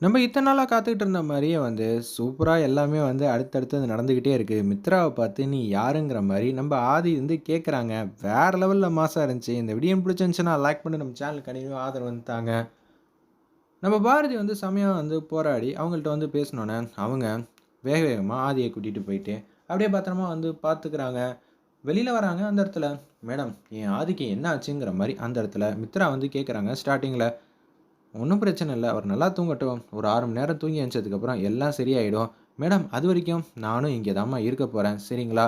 நம்ம இத்தனை நாளாக காத்துக்கிட்டு இருந்த மாதிரியே வந்து, சூப்பராக எல்லாமே வந்து அடுத்தடுத்து அது நடந்துக்கிட்டே இருக்குது மித்ராவை பார்த்து நீ யாருங்கிற மாதிரி நம்ம ஆதி வந்து கேட்குறாங்க. வேற லெவலில் மாசாக இருந்துச்சு. இந்த வீடியோ பிடிச்சிருந்துச்சுன்னா லைக் பண்ணி நம்ம சேனலுக்கு கண்டினியூ ஆதரவு வந்துட்டாங்க நம்ம பாரதி வந்து சமயம் வந்து போராடி அவங்கள்ட்ட வந்து பேசினோன்னே அவங்க வேக வேகமாக ஆதியை கூட்டிகிட்டு போயிட்டு, அப்படியே பத்திரமா வந்து பார்த்துக்கிறாங்க. வெளியில் வராங்க. அந்த இடத்துல, "மேடம் என் ஆதிக்கு என்ன ஆச்சுங்கிற?" மாதிரி அந்த இடத்துல மித்ரா வந்து கேட்குறாங்க ஸ்டார்டிங்கில் ஒன்றும் பிரச்சனை இல்லை அவர் நல்லா தூங்கட்டும். ஒரு ஆறு மணி நேரம் தூங்கி எந்திரிச்சதுக்கப்புறம் எல்லாம் சரியாயிடும். மேடம் அது வரைக்கும் நானும் இங்கே தாம்மா இருக்க போகிறேன் சரிங்களா?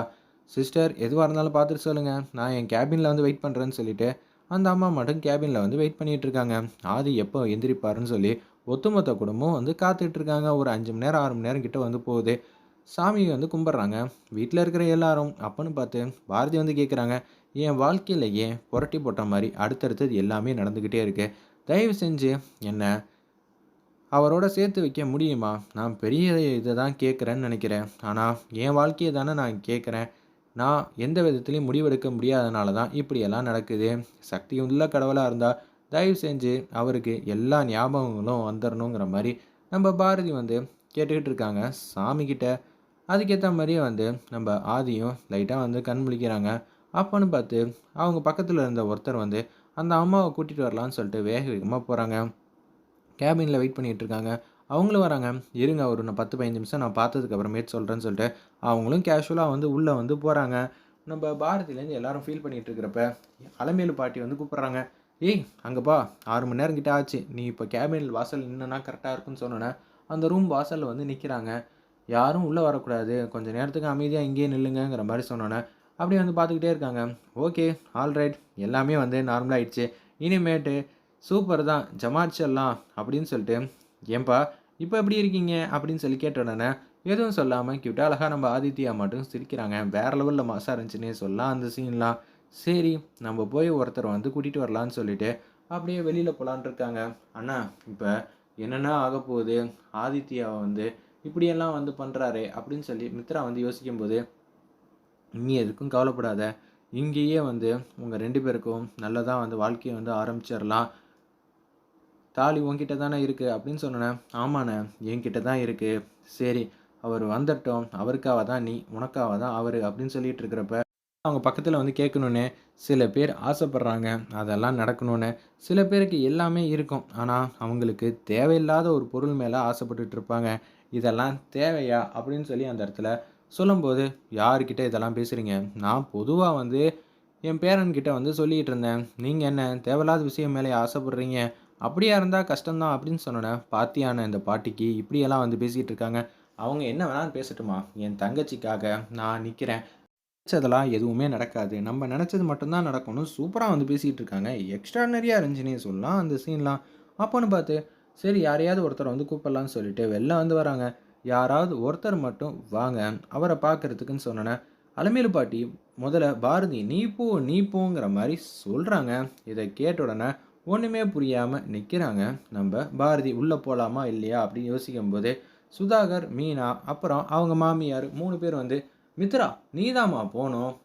சிஸ்டர் எதுவாக இருந்தாலும் பார்த்துட்டு சொல்லுங்கள் நான் என் கேபினில் வந்து வெயிட் பண்ணுறேன்னு சொல்லிட்டு, அந்த அம்மா மட்டும் கேபினில் வந்து வெயிட் பண்ணிகிட்ருக்காங்க இருக்காங்க. ஆதி எப்போ எந்திரிப்பாருன்னு சொல்லி, ஒத்துமொத்த குடும்பம் வந்து காத்துட்ருக்காங்க ஒரு அஞ்சு மணி நேரம், ஆறு மணி நேரம் கிட்டே வந்து போகுது. சாமி வந்து கும்பிட்றாங்க வீட்டில் இருக்கிற எல்லாரும் அப்பன்னு பார்த்து பாரதி வந்து கேட்குறாங்க, "என் வாழ்க்கையிலேயே புரட்டி போட்ட மாதிரி அடுத்தடுத்தது எல்லாமே நடந்துக்கிட்டே இருக்குது தயவு செஞ்சு என்ன அவரோட சேர்த்து வைக்க முடியுமா? நான் பெரிய இதை தான் கேட்குறேன்னு நினைக்கிறேன் ஆனால் என் வாழ்க்கையை தானே நான் கேட்குறேன். நான் எந்த விதத்துலையும் முடிவெடுக்க முடியாதனால தான் இப்படியெல்லாம் நடக்குது. சக்தி உள்ள கடவுளாக இருந்தால் தயவு செஞ்சு அவருக்கு எல்லா ஞாபகங்களும் வந்துடணுங்கிற மாதிரி நம்ம பாரதி வந்து கேட்டுக்கிட்டு இருக்காங்க சாமிக்கிட்ட அதுக்கேற்ற மாதிரியே வந்து நம்ம ஆதியும் லைட்டாக வந்து கண் முழிக்கிறாங்க. அப்போன்னு பார்த்து அவங்க பக்கத்தில் இருந்த ஒருத்தர் வந்து அந்த அம்மாவை கூட்டிகிட்டு வரலான்னு சொல்லிட்டு வேக வேகமாக போகிறாங்க கேபினில் வெயிட் பண்ணிகிட்டு இருக்காங்க. அவங்களும் வராங்க. "இருங்க ஒரு 10, 15 நிமிஷம் நான் பார்த்ததுக்கு அப்புறமேட்டு சொல்கிறேன்னு சொல்லிட்டு, அவங்களும் கேஷுவலாக வந்து உள்ளே வந்து போகிறாங்க நம்ம பாரதியிலேருந்து எல்லாரும் ஃபீல் பண்ணிகிட்டு இருக்கிறப்ப, அலமேலு பாட்டி வந்து கூப்பிட்றாங்க "ஏய் அங்கேப்பா ஆறு மணி நேரம் கிட்ட ஆச்சு. நீ இப்போ கேபின் வாசல் நின்னேன்னா கரெக்டாக இருக்குன்னு சொன்னோன்னே அந்த ரூம் வாசலில் வந்து நிற்கிறாங்க யாரும் உள்ளே வரக்கூடாது. கொஞ்ச நேரத்துக்கு அமைதியாக இங்கேயே நில்லுங்கிற மாதிரி சொன்னோன்னே அப்படியே வந்து பார்த்துக்கிட்டே இருக்காங்க. "ஓகே, ஆல்ரைட் எல்லாமே வந்து நார்மலாகிடுச்சு இனிமேட்டு சூப்பர் தான் ஜமாச்சல்லாம் அப்படின்னு சொல்லிட்டு, "ஏன்பா இப்போ எப்படி இருக்கீங்க?" அப்படின்னு சொல்லி கேட்ட உடனே, எதுவும் சொல்லாமல் கியூட்டா அழகாக நம்ம ஆதித்யா மட்டும் சிரிக்கிறாங்க. வேறு லெவலில் மாசாக இருந்துச்சுன்னே சொல்லலாம் அந்த சீன்லாம். சரி நம்ம போய் ஒருத்தர் வந்து கூட்டிகிட்டு வரலான்னு சொல்லிட்டு, அப்படியே வெளியில் போகலான்ட்ருக்காங்க இருக்காங்க. "அண்ணா இப்போ என்னண்ணா ஆகப்போகுது? ஆதித்யாவை வந்து இப்படியெல்லாம் வந்து பண்ணுறாரு அப்படின்னு சொல்லி மித்ரா வந்து யோசிக்கும்போது, "நீ எதுக்கும் கவலைப்படாத. இங்கேயே வந்து உங்கள் ரெண்டு பேருக்கும் நல்லதாக வந்து வாழ்க்கையை வந்து ஆரம்பிச்சிடலாம் தாலி உங்ககிட்ட தானே இருக்குது அப்படின்னு சொன்னேன் "ஆமாண்ணே என்கிட்ட தான் இருக்குது சரி அவர் வந்துட்டோம் அவருக்காக தான் நீ, உனக்காக தான் அவர் அப்படின்னு சொல்லிட்டு இருக்கிறப்ப, அவங்க பக்கத்தில் வந்து கேட்கணுன்னு சில பேர் ஆசைப்படுறாங்க. அதெல்லாம் நடக்கணும்னு. சில பேருக்கு எல்லாமே இருக்கும். ஆனால் அவங்களுக்கு தேவையில்லாத ஒரு பொருள் மேலே ஆசைப்பட்டுட்டு இருப்பாங்க. "இதெல்லாம் தேவையா?" அப்படின்னு சொல்லி அந்த இடத்துல சொல்லும்போது, "யார்கிட்ட இதெல்லாம் பேசுகிறீங்க நான் பொதுவாக வந்து என் பேரன்கிட்ட வந்து சொல்லிகிட்டு இருந்தேன். நீங்கள் என்ன தேவையில்லாத விஷயம் மேலே ஆசைப்படுறீங்க? அப்படியா இருந்தால் கஷ்டம்தான் அப்படின்னு சொன்னோனே, பாத்தியான இந்த பாட்டிக்கு இப்படியெல்லாம் வந்து பேசிகிட்டு இருக்காங்க. அவங்க என்ன வேணாலும் பேசட்டுமா? என் தங்கச்சிக்காக நான் நிற்கிறேன் நினச்சதெல்லாம் எதுவுமே நடக்காது. நம்ம நினச்சது மட்டும்தான் நடக்கணும் சூப்பராக வந்து பேசிகிட்டு இருக்காங்க. எக்ஸ்ட்ரானரியாக இருந்துச்சுன்னே சொல்லலாம் அந்த சீன்லாம். அப்போன்னு பார்த்து, சரி யாரையாவது ஒருத்தரை வந்து கூப்பிடலான்னு சொல்லிட்டு வெளில வந்து வராங்க. "யாராவது ஒருத்தர் மட்டும் வாங்க. அவரை பார்க்கறதுக்குன்னு" சொன்னோனே, அலமேலு பாட்டி முதல்ல பாரதி "நீ போ, நீ போ"ங்கிற மாதிரி சொல்கிறாங்க இதை கேட்ட உடனே ஒன்றுமே புரியாமல் நிற்கிறாங்க நம்ம பாரதி உள்ளே போகலாமா இல்லையா?" அப்படின்னு யோசிக்கும்போது, சுதாகர், மீனா, அப்புறம் அவங்க மாமியார் மூணு பேர் வந்து, "மித்ரா நீ தாம்மா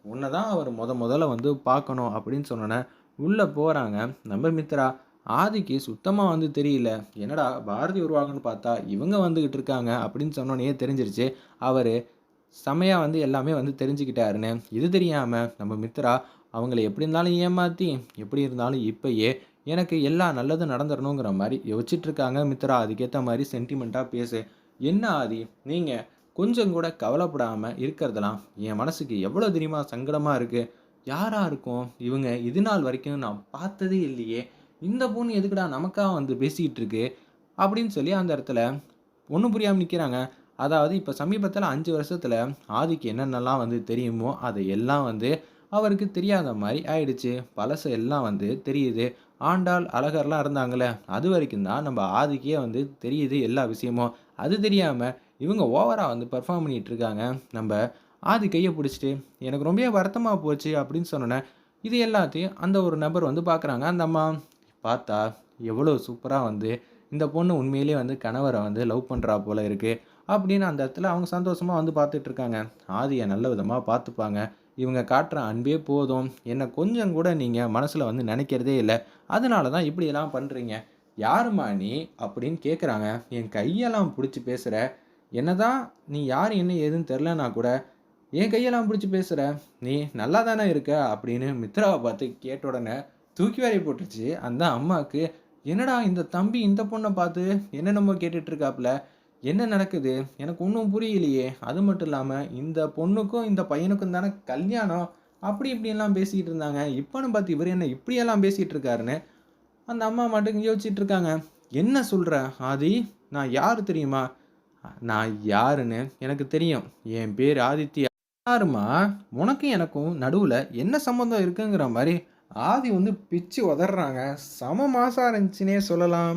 உன்னை தான் அவர் முத முதல்ல வந்து பார்க்கணும்" அப்படின்னு சொன்னோன்னே உள்ளே போகிறாங்க நம்ம மித்ரா. ஆதிக்கு சுத்தமாக வந்து தெரியல. என்னடா பாரதி வருவாங்கன்னு பார்த்தா, இவங்க வந்துக்கிட்டு இருக்காங்க அப்படின்னு சொன்னோன்னே தெரிஞ்சிருச்சு. அவர் செமையாக வந்து எல்லாமே வந்து தெரிஞ்சுக்கிட்டாருன்னு. இது தெரியாமல் நம்ம மித்ரா அவங்கள எப்படி இருந்தாலும் ஏமாற்றி எப்படி இருந்தாலும் இப்போயே எனக்கு எல்லா நல்லதும் நடந்துடணுங்கிற மாதிரி யோசிச்சுட்டு இருக்காங்க மித்ரா. அதுக்கேற்ற மாதிரி சென்டிமெண்ட்டாக பேசு. "என்ன ஆதி நீங்கள் கொஞ்சம் கூட கவலைப்படாமல் இருக்கிறதெல்லாம் என் மனசுக்கு எவ்வளோ தெரியுமா சங்கடமாக இருக்குது யாராக இருக்கும் இவங்க? இதுநாள் வரைக்கும் நான் பார்த்ததே இல்லையே. இந்த பொண்ணு எதுக்குடா நமக்காக வந்து பேசிக்கிட்டு இருக்கு?" அப்படின்னு சொல்லி அந்த இடத்துல ஒன்றும் புரியாமல் நிற்கிறாங்க அதாவது இப்போ சமீபத்தில் அஞ்சு வருஷத்தில் ஆதிக்கு என்னென்னலாம் வந்து தெரியுமோ, அதை எல்லாம் வந்து அவருக்கு தெரியாத மாதிரி ஆயிடுச்சு. பழசு எல்லாம் வந்து தெரியுது. ஆண்டாள், அழகர்லாம் இருந்தாங்கல்ல, அதுவரைக்கும் தான் நம்ம ஆதிக்கே வந்து தெரியுது எல்லா விஷயமும். அது தெரியாமல் இவங்க ஓவராக வந்து பெர்ஃபார்ம் பண்ணிகிட்ருக்காங்க இருக்காங்க. ஆதி கையை பிடிச்சிட்டு "எனக்கு ரொம்பவே வருத்தமாக போச்சு" அப்படின்னு சொன்னோன்னே இது எல்லாத்தையும் அந்த ஒரு நபர் வந்து பார்க்குறாங்க. அந்த அம்மா பார்த்தா, எவ்வளோ சூப்பராக வந்து இந்த பொண்ணு உண்மையிலேயே வந்து கணவரை வந்து லவ் பண்ணுறா போல் இருக்குது அப்படின்னு அந்த இடத்துல அவங்க சந்தோஷமாக வந்து பார்த்துட்ருக்காங்க ஆதியை நல்ல விதமாக பார்த்துப்பாங்க. இவங்க காட்டுற அன்பே போதும். என்னை கொஞ்சம் கூட நீங்கள் மனசில் வந்து நினைக்கிறதே இல்லை. அதனால தான் இப்படியெல்லாம் பண்ணுறீங்க யாரும்மா நீ அப்படின்னு கேட்குறாங்க என் கையெல்லாம் பிடிச்சி பேசுகிற என்னதான் நீ யார் என்ன ஏதுன்னு தெரிலனா கூட என் கையெல்லாம் பிடிச்சி பேசுகிற நீ நல்லா தானே இருக்க அப்படின்னு மித்ராவை பார்த்து கேட்ட உடனே தூக்கி வாரி போட்டுருச்சு. அந்த அம்மாவுக்கு என்னடா இந்த தம்பி இந்த பொண்ணை பார்த்து என்னென்னமோ கேட்டுட்டு இருக்காப்புல என்ன நடக்குது? எனக்கு ஒன்றும் புரியலையே. அது மட்டும் இல்லாமல் இந்த பொண்ணுக்கும் இந்த பையனுக்கும் தானே கல்யாணம்? அப்படி இப்படியெல்லாம் பேசிக்கிட்டு இருந்தாங்க. இப்போன்னு பார்த்து இவர் என்ன இப்படியெல்லாம் பேசிகிட்டு இருக்காருன்னு அந்த அம்மா மட்டும் யோசிச்சுட்டு இருக்காங்க. என்ன சொல்கிற ஆதி? நான் யார் தெரியுமா? நான் யாருன்னு எனக்கு தெரியும். என் பேர் ஆதித்யா. யாருமா உனக்கும் எனக்கும் நடுவில் என்ன சம்மந்தம் இருக்குங்கிற மாதிரி ஆதி வந்து பிச்சு உதறாங்க சம மாசம் இருந்துச்சுன்னே சொல்லலாம்.